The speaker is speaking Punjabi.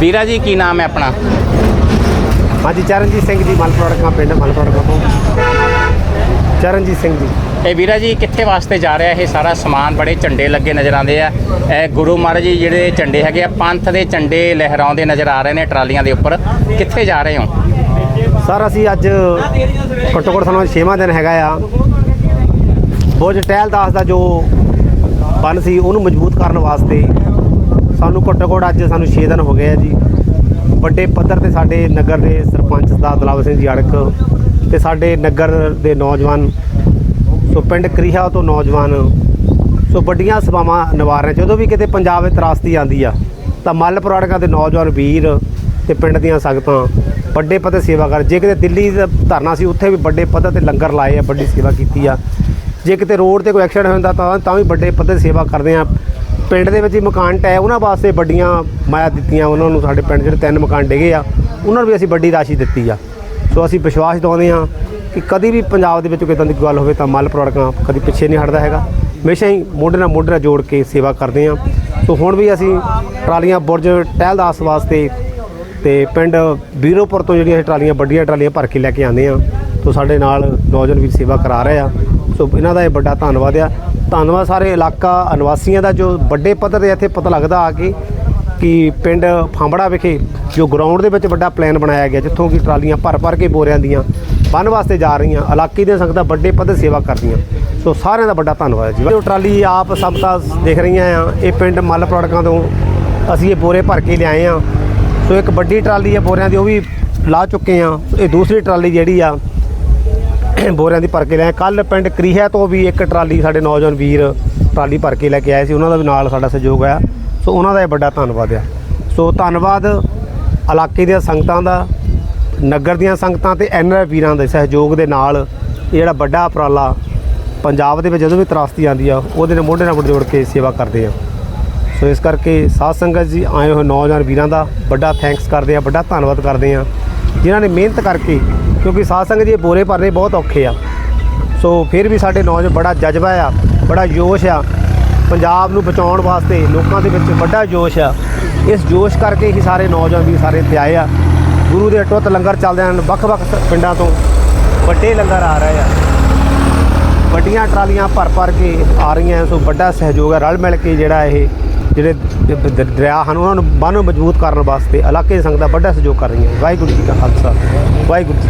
ਵੀਰਾ ਜੀ ਕੀ ਨਾਮ ਹੈ ਆਪਣਾ? ਹਾਂਜੀ ਚਰਨਜੀਤ ਸਿੰਘ ਜੀ ਮਲਪੜਕਾ ਪਿੰਡ ਮਲਪੜਕਾ ਤੋਂ। ਚਰਨਜੀਤ ਸਿੰਘ ਜੀ। ਇਹ ਵੀਰਾ ਜੀ ਕਿੱਥੇ ਵਾਸਤੇ ਜਾ ਰਿਹਾ? ਇਹ ਸਾਰਾ ਸਮਾਨ ਬੜੇ ਝੰਡੇ ਲੱਗੇ ਨਜ਼ਰ ਆਉਂਦੇ ਆ। ਇਹ ਗੁਰੂ ਮਹਾਰਾਜ ਜੀ ਜਿਹੜੇ ਝੰਡੇ ਹੈਗੇ ਆ ਪੰਥ ਦੇ ਝੰਡੇ ਲਹਿਰਾਉਂਦੇ ਨਜ਼ਰ ਆ ਰਹੇ ਨੇ ਟਰਾਲੀਆਂ ਦੇ ਉੱਪਰ। ਕਿੱਥੇ ਜਾ ਰਹੇ ਹੋ? ਸਰ ਅਸੀਂ ਅੱਜ ਘੱਟੋ ਘੱਟ ਸਾਨੂੰ ਛੇਵਾਂ ਦਿਨ ਹੈਗਾ ਆ। ਬੋਝ ਟਹਿਲਦਾਸ ਦਾ ਜੋ ਬਨ ਸੀ ਉਹਨੂੰ ਮਜ਼ਬੂਤ ਕਰਨ ਵਾਸਤੇ ਸਾਨੂੰ ਘੱਟੋ ਘੱਟ ਅੱਜ ਸਾਨੂੰ 6 ਦਿਨ ਹੋ ਗਏ ਆ ਜੀ। ਵੱਡੇ ਪੱਧਰ ਤੇ ਸਾਡੇ ਨਗਰ ਦੇ ਸਰਪੰਚ ਸਰਦਾਰ ਦਲਾਵਰ ਸਿੰਘ ਜੜਕ ਅੜਕ ਤੇ ਸਾਡੇ ਨਗਰ ਦੇ ਨੌਜਵਾਨ, ਸੋ ਪਿੰਡ ਕਰੀਹਾ ਤੋਂ ਨੌਜਵਾਨ, ਸੋ ਵੱਡੀਆਂ ਸਭਾਵਾਂ ਨਿਵਾਰ ਰਹੇ। ਜਦੋਂ ਵੀ ਕਿਤੇ ਪੰਜਾਬ ਵਿੱਚ ਤਰਾਸਦੀ ਆਂਦੀ ਆ, ਤਾਂ ਮੱਲ ਪਰਾੜਕਾਂ ਦੇ ਨੌਜਵਾਨ ਵੀਰ ਤੇ ਪਿੰਡ ਦੀਆਂ ਸੰਗਤਾਂ ਵੱਡੇ ਪੱਧਰ ਸੇਵਾ ਕਰ ਜੇ ਕਿਤੇ ਦਿੱਲੀ ਦਾ ਧਰਨਾ ਸੀ, ਉੱਥੇ ਵੀ ਵੱਡੇ ਪੱਧਰ ਤੇ ਲੰਗਰ ਲਾਏ ਆ, ਵੱਡੀ ਸੇਵਾ ਕੀਤੀ ਆ। ਜੇ ਕਿਤੇ ਰੋਡ ਤੇ ਕੋਈ ਐਕਸੀਡੈਂਟ ਹੁੰਦਾ ਤਾਂ ਤਾਂ ਵੀ ਵੱਡੇ ਪੱਧਰ ਤੇ ਸੇਵਾ ਕਰਦੇ ਆ। ਪਿੰਡ ਦੇ ਵਿੱਚ ਹੀ ਮਕਾਨ ਟੈ ਉਹਨਾਂ ਵਾਸਤੇ ਵੱਡੀਆਂ ਮਾਇਆ ਦਿੱਤੀਆਂ, ਉਹਨਾਂ ਨੂੰ ਸਾਡੇ ਪਿੰਡ ਜਿਹੜੇ ਤਿੰਨ ਮਕਾਨ ਡਿਗੇ ਆ, ਉਹਨਾਂ ਨੂੰ ਵੀ ਅਸੀਂ ਵੱਡੀ ਰਾਸ਼ੀ ਦਿੱਤੀ ਆ। ਸੋ ਅਸੀਂ ਵਿਸ਼ਵਾਸ ਦਿਵਾਉਂਦੇ ਹਾਂ ਕਿ ਕਦੀ ਵੀ ਪੰਜਾਬ ਦੇ ਵਿੱਚ ਕੋਈ ਇਦਾਂ ਦੀ ਗੱਲ ਹੋਵੇ ਤਾਂ ਮੱਲ ਪ੍ਰੋਡਕਟਾਂ ਕਦੀ ਪਿੱਛੇ ਨਹੀਂ ਹਟਦਾ ਹੈਗਾ। ਹਮੇਸ਼ਾ ਹੀ ਮੋਢੇ ਨਾਲ ਮੋਢੇ ਨਾਲ ਜੋੜ ਕੇ ਸੇਵਾ ਕਰਦੇ ਹਾਂ। ਸੋ ਹੁਣ ਵੀ ਅਸੀਂ ਟਰਾਲੀਆਂ, ਬੁਰਜ ਟਹਿਲਦਾਸ ਵਾਸਤੇ ਤੇ ਪਿੰਡ ਵੀਰੋਪੁਰ ਤੋਂ ਜਿਹੜੀਆਂ ਇਹ ਟਰਾਲੀਆਂ, ਵੱਡੀਆਂ ਟਰਾਲੀਆਂ ਭਰ ਕੇ ਲੈ ਕੇ ਆਉਂਦੇ ਆ ਸੋ ਸਾਡੇ ਨਾਲ ਨੌਜਵਾਨ ਵੀ ਸੇਵਾ ਕਰਾ ਰਹੇ ਆ। ਸੋ ਇਹਨਾਂ ਦਾ ਇਹ ਵੱਡਾ ਧੰਨਵਾਦ ਆ। ਧੰਨਵਾਦ ਸਾਰੇ ਇਲਾਕਾ ਨਿਵਾਸੀਆਂ ਦਾ ਜੋ ਵੱਡੇ ਪੱਧਰ ਤੇ ਇੱਥੇ ਪਤਾ ਲੱਗਦਾ ਆ ਕੇ ਕਿ ਪਿੰਡ ਫਾਂਬੜਾ ਵਿਖੇ ਜੋ ਗਰਾਊਂਡ ਦੇ ਵਿੱਚ ਵੱਡਾ ਪਲਾਨ ਬਣਾਇਆ ਗਿਆ, ਜਿੱਥੋਂ ਕਿ ਟਰਾਲੀਆਂ ਭਰ ਭਰ ਕੇ ਬੋਰਿਆਂ ਦੀਆਂ ਬੰਨ ਵਾਸਤੇ ਜਾ ਰਹੀਆਂ, ਇਲਾਕੇ ਦੀਆਂ ਸੰਗਤਾਂ ਵੱਡੇ ਪੱਧਰ ਸੇਵਾ ਕਰਦੀਆਂ। ਸੋ ਸਾਰਿਆਂ ਦਾ ਵੱਡਾ ਧੰਨਵਾਦ ਜੀ। ਜੋ ਟਰਾਲੀ ਆਪ ਸਭ ਤਾਂ ਦੇਖ ਰਹੀਆਂ ਆ, ਇਹ ਪਿੰਡ ਮੱਲ ਪ੍ਰੋਡਕਾਂ ਤੋਂ ਅਸੀਂ ਇਹ ਬੋਰੇ ਭਰ ਕੇ ਲਿਆਏ ਆ। ਸੋ ਇੱਕ ਵੱਡੀ ਟਰਾਲੀ ਆ ਬੋਰਿਆਂ ਦੀ, ਉਹ ਵੀ ਲਾ ਚੁੱਕੇ ਆ। ਇਹ ਦੂਸਰੀ ਟਰਾਲੀ ਜਿਹੜੀ ਆ ਬੋਰਿਆਂ ਦੀ ਭਰ ਕੇ ਲਿਆਏ। ਕੱਲ ਪਿੰਡ ਕਰੀਹਾ ਤੋਂ ਵੀ ਇੱਕ ਟਰਾਲੀ ਸਾਡੇ ਨੌਜਵਾਨ ਵੀਰ ਟਰਾਲੀ ਭਰ ਕੇ ਲੈ ਕੇ ਆਏ ਸੀ। ਉਹਨਾਂ ਦਾ ਵੀ ਨਾਲ ਸਾਡਾ ਸਹਿਯੋਗ ਆ ਸੋ ਉਹਨਾਂ ਦਾ ਇਹ ਵੱਡਾ ਧੰਨਵਾਦ ਆ। ਸੋ ਧੰਨਵਾਦ ਇਲਾਕੇ ਦੀਆਂ ਸੰਗਤਾਂ ਦਾ, ਨਗਰ ਦੀਆਂ ਸੰਗਤਾਂ ਤੇ ਐਨਆਰ ਵੀਰਾਂ ਦੇ ਸਹਿਯੋਗ ਦੇ ਨਾਲ ਇਹ ਜਿਹੜਾ ਵੱਡਾ ਉਪਰਾਲਾ ਪੰਜਾਬ ਦੇ ਵਿੱਚ ਜਦੋਂ ਵੀ ਤਰਾਸਤੀ ਆਉਂਦੀ ਆ, ਉਹਦੇ ਨਾਲ ਮੋਢੇ ਨਾਲ ਮੋਢੇ ਜੋੜ ਕੇ ਸੇਵਾ ਕਰਦੇ ਆ। ਸੋ ਇਸ ਕਰਕੇ ਸਾਧ ਸੰਗਤ ਜੀ, ਆਏ ਹੋਏ ਨੌਜਵਾਨ ਵੀਰਾਂ ਦਾ ਵੱਡਾ ਥੈਂਕਸ ਕਰਦੇ ਆ, ਵੱਡਾ ਧੰਨਵਾਦ ਕਰਦੇ ਆ। ਜਿਨ੍ਹਾਂ ਨੇ ਮਿਹਨਤ ਕਰਕੇ ਕਿਉਂਕਿ ਸਾਧ ਸੰਗਤ ਜੀ ਬੋਰੇ ਭਰਨੇ ਬਹੁਤ ਔਖੇ ਆ। ਸੋ ਫਿਰ ਵੀ ਸਾਡੇ ਨੌਜਵਾਨ ਬੜਾ ਜਜ਼ਬਾ ਆ, ਬੜਾ ਜੋਸ਼ ਆ। ਪੰਜਾਬ ਨੂੰ ਬਚਾਉਣ ਵਾਸਤੇ ਲੋਕਾਂ ਦੇ ਵਿੱਚ ਵੱਡਾ ਜੋਸ਼ ਆ। ਇਸ ਜੋਸ਼ ਕਰਕੇ ਹੀ ਸਾਰੇ ਨੌਜਵਾਨ ਵੀ ਸਾਰੇ ਇੱਥੇ ਆਏ ਆ। ਗੁਰੂ ਦੇ ਅਟੁੱਟ ਲੰਗਰ ਚੱਲਦੇ ਹਨ ਵੱਖ-ਵੱਖ ਪਿੰਡਾਂ ਤੋਂ। ਵੱਡੇ ਲੰਗਰ ਆ ਰਹੇ ਆ। ਵੱਡੀਆਂ ਟਰਾਲੀਆਂ ਭਰ ਭਰ ਕੇ ਆ ਰਹੀਆਂ ਸੋ ਵੱਡਾ ਸਹਿਯੋਗ ਹੈ ਰਲ ਮਿਲ ਕੇ ਜਿਹੜਾ ਇਹ, ਜਿਹੜੇ ਦਰਿਆ ਹਨ, ਉਹਨਾਂ ਨੂੰ ਬੰਨ੍ਹ ਨੂੰ ਮਜ਼ਬੂਤ ਕਰਨ ਵਾਸਤੇ ਇਲਾਕੇ ਦੀ ਸੰਗਤਾਂ ਵੱਡਾ ਸਹਿਯੋਗ ਕਰ ਰਹੀਆਂ ਵਾਹਿਗੁਰੂ ਜੀ ਕਾ ਖਾਲਸਾ। ਵਾਹਿਗੁਰੂ ਜੀ